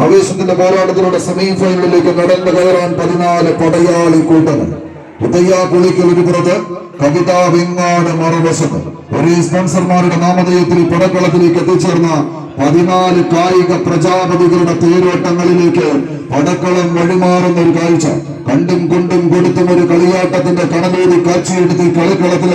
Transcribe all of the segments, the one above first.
ആവേശത്തിന്റെ പോരാട്ടത്തിലൂടെ സെമിഫൈനലിലേക്ക് നടന്നു കയറാൻ പതിനാല് പടയാളി കൂട്ടങ്ങൾ ഉദയ്യാ പുളിക്ക് ഒരു പുറത്ത് കവിത വെങ്ങാട് മറുവശത്ത്. ഒരേ സ്പോൺസർമാരുടെ നാമധേയത്തിൽ പടക്കളത്തിലേക്ക് എത്തിച്ചേർന്ന പതിനാല് കായിക പ്രജാപതികളുടെ തേരോട്ടങ്ങളിലേക്ക് പടക്കളം വഴിമാറുന്ന ഒരു കാഴ്ച. കണ്ടും കൊണ്ടും കൊടുത്തും ഒരു കളിയാട്ടത്തിന്റെ കണലൂരി കാഴ്ചയെടുത്ത് കളിക്കളത്തിൽ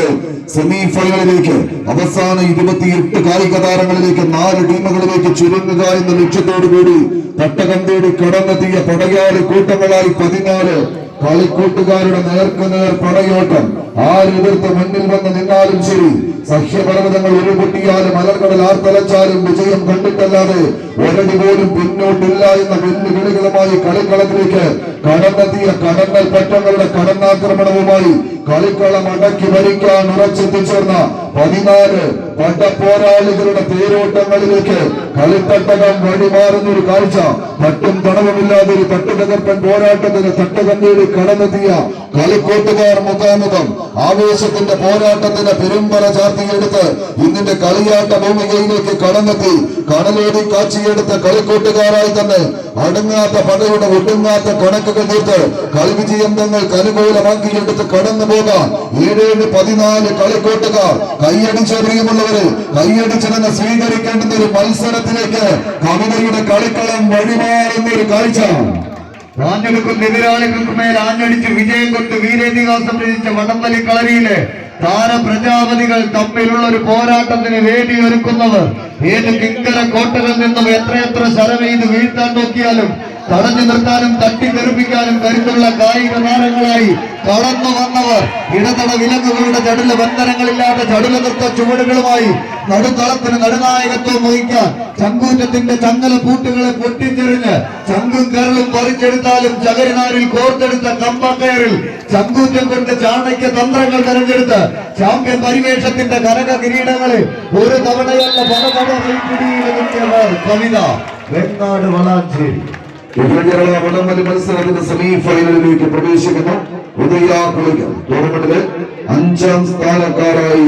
സെമി ഫൈനലിലേക്ക് അവസാന ഇരുപത്തിയെട്ട് കായിക താരങ്ങളിലേക്ക് നാല് ടീമുകളിലേക്ക് ചുരുങ്ങുക എന്ന ലക്ഷ്യത്തോടു കൂടി തട്ടകം തേടി കടന്നെത്തിയ പടയാളി കൂട്ടങ്ങളായി പതിനാല് കളിക്കൂട്ടുകാരുടെ നേർക്കുനേർ പടയോട്ടം. ആരെതിർത്ത് മുന്നിൽ വന്ന് നിന്നാലും ശരി. സഹ്യപർവതങ്ങൾ ഉരുപൊട്ടിയാലും അലർക്കടൽ ആർത്തലച്ചാലും വിജയം കണ്ടിട്ടല്ലാതെ ഒരടി പോലും പിന്നോട്ടില്ല എന്ന വെല്ലുവിളികളുമായി കളിക്കളത്തിലേക്ക് കടന്നെത്തിയ കടന്നൽ പറ്റങ്ങളുടെ കടന്നാക്രമണവുമായി കളിക്കളം അടക്കി ഭരിക്കാൻ ഉറച്ചെത്തിച്ചേർന്ന പതിനാല് പട്ടപ്പോരാളികളുടെ തേരോട്ടങ്ങളിലേക്ക് കളിത്തട്ടകം വഴിമാറുന്ന ഒരു കാഴ്ച. തട്ടും തടവുമില്ലാതെ ഒരു തട്ടുതകർപ്പൻ പോരാട്ടത്തിന് തട്ടകം കടന്നെത്തിയ കളിക്കോട്ടുകാർ മുഖാമുഖം ആവേശത്തിന്റെ പോരാട്ടത്തിന്റെ പെരുമ്പല ചാർത്തിയെടുത്ത് ഇന്നിന്റെ കളിയാട്ട ഭൂമികയിലേക്ക് കടന്നെത്തി കടലോടി കാച്ചിയെടുത്ത കളിക്കോട്ടുകാരായി തന്നെ അടങ്ങാത്ത പടയുടെ ഒടുങ്ങാത്ത കണക്കുകൾ തീർത്ത് കളിവിജയം തങ്ങൾക്ക് അനുകൂലമാക്കിയെടുത്ത് കടന്നു പോകാം ഏഴേഴ് പതിനാല് കളിക്കോട്ടുകാർ കൈയടിച്ച പ്രിയമുള്ളവര് കൈയടിച്ചതെന്ന് സ്വീകരിക്കേണ്ടുന്ന ഒരു മത്സരത്തിലേക്ക് കവിതയുടെ കളിക്കളം വഴിമാറുന്ന ഒരു കാഴ്ച. ആഞ്ഞെടുക്കുന്ന എതിരാളികൾക്ക് മേൽ ആഞ്ഞടിച്ച് വിജയം കൊണ്ട് വീരേതിഹാസം രചിച്ച വടംവലി കളരിയിലെ താരപ്രജാപതികൾ തമ്മിലുള്ള ഒരു പോരാട്ടത്തിന് വേണ്ടി ഒരുക്കുന്നവർ. ഏത് കിങ്കര കോട്ടകളിൽ നിന്നും എത്രയെത്ര ശരമെയ്ത് വീഴ്ത്താൻ നോക്കിയാലും തടഞ്ഞു നിർത്താനും തട്ടിത്തെറിപ്പിക്കാനും കരുത്തുള്ള കായിക താരങ്ങളായി കടന്നു വന്നവർ ഇടതട വിലങ്ങുകളുടെ ചടുല ബന്ധനങ്ങളില്ലാത്ത ചടുല നൃത്ത ചുവടുകളുമായി നടുത്തളത്തിന് നടുനായകത്വം വഹിക്കാൻ ചങ്കൂറ്റത്തിന്റെ ചങ്ങല പൂട്ടുകളെ പൊട്ടിച്ചെറിഞ്ഞ് ചങ്കും കരളും പറിച്ചെടുത്താലും ചകരിനാരിൽ കോർത്തെടുത്ത കമ്പക്കയറിൽ ചങ്കൂറ്റം കൊണ്ട് ചാണക്യ തന്ത്രങ്ങൾ തെരഞ്ഞെടുത്ത് ചാമ്പ്യൻ പരിവേഷത്തിന്റെ കനക കിരീടങ്ങളെ ഒരു തവണയല്ല പല തവണ കവിത വെങ്ങാട് വളാഞ്ചേരി. കേരള മത്സരത്തിന്റെ സെമി ഫൈനലിലേക്ക് പ്രവേശിക്കുന്നു ഉദയ കുളിക്കൽ ടൂർണമെന്റിലെ അഞ്ചാം സ്ഥാനക്കാരായി